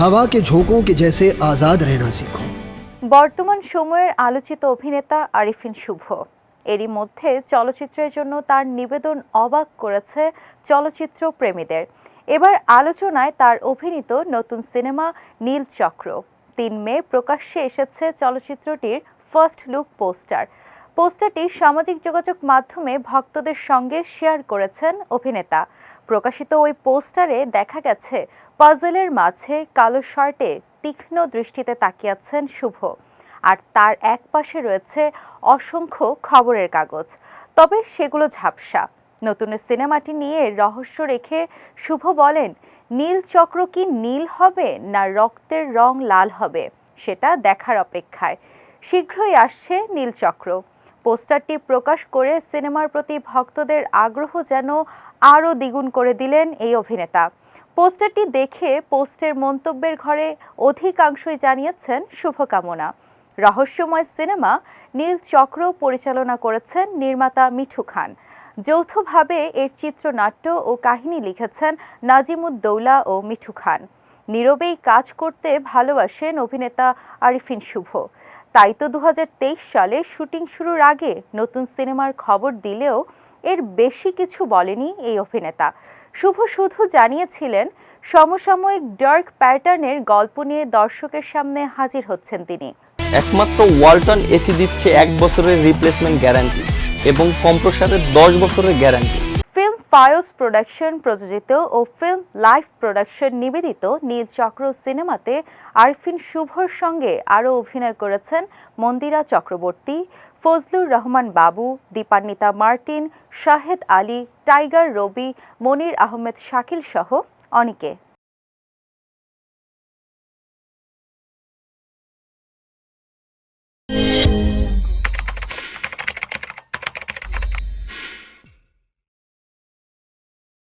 হাওয়া কে ঝোঁকো কে জেসে আজাদ রেনা শিখো বর্তমান সময়ের আলোচিত অভিনেতা আরিফিন শুভ। এরই মধ্যে চলচ্চিত্রের জন্য তার নিবেদন অবাক করেছে চলচ্চিত্র প্রেমীদের। এবার আলোচনায় তার অভিনীত নতুন সিনেমা নীল চক্র। তিন মে প্রকাশ্যে এসেছে চলচ্চিত্রটির ফার্স্ট লুক পোস্টার। পোস্টারটি সামাজিক যোগাযোগ মাধ্যমে ভক্তদের সঙ্গে শেয়ার করেছেন অভিনেতা। প্রকাশিত ওই পোস্টারে দেখা গেছে, পাজলের মাঝে কালো শার্টে তীক্ষ্ণ দৃষ্টিতে তাকিয়ে আছেন শুভ। আর তার এক পাশে রয়েছে অসংখ্য খবরের কাগজ। তবে সেগুলো ঝাপসা। নতুন সিনেমাটি নিয়ে রহস্য রেখে শুভ বলেন, নীল চক্র কি নীল হবে না রক্তের রং লাল হবে? সেটা দেখার অপেক্ষায়। শীঘ্রই আসছে নীলচক্র পোস্টারটি প্রকাশ করে সিনেমার প্রতি ভক্তদের আগ্রহ যেন আরও দ্বিগুণ করে দিলেন এই অভিনেতা। পোস্টারটি দেখে পোস্টের মন্তব্যের ঘরে অধিকাংশই জানিয়েছেন, শুভকামনা। রহস্যময় সিনেমা, নীল চক্র পরিচালনা করেছেন নির্মাতা মিঠু খান। যৌথভাবে এর চিত্রনাট্য ও কাহিনী লিখেছেন নাজিমুদ্দৌলা ও মিঠু খান। নীরবেই কাজ করতে ভালোবাসেন অভিনেতা আরিফিন শুভ। তাই তো দু হাজার তেইশ সালে শুটিং শুরুর আগে নতুন সিনেমার খবর দিলেও এর বেশি কিছু বলেনি এই অভিনেতা। শুভ শুধু জানিয়েছিলেন, সমসাময়িক ডার্ক প্যাটার্নের গল্প নিয়ে দর্শকের সামনে হাজির হচ্ছেন তিনি। একমাত্র ওয়ালটন এসি দিচ্ছে এক বছরের রিপ্লেসমেন্ট গ্যারান্টি এবং কম্প্রসারের দশ বছরের গ্যারান্টি ফিল্ম ফায়োস প্রোডাকশন প্রযোজিত ও ফিল্ম লাইফ প্রোডাকশন নিবেদিত নীল চক্র সিনেমাতে আরফিন শুভর সঙ্গে আরও অভিনয় করেছেন মন্দিরা চক্রবর্তী, ফজলুর রহমান বাবু, দীপান্বিতা মার্টিন, শাহেদ আলী, টাইগার রবি, মনির আহমেদ শাকিল সহ অনেকে।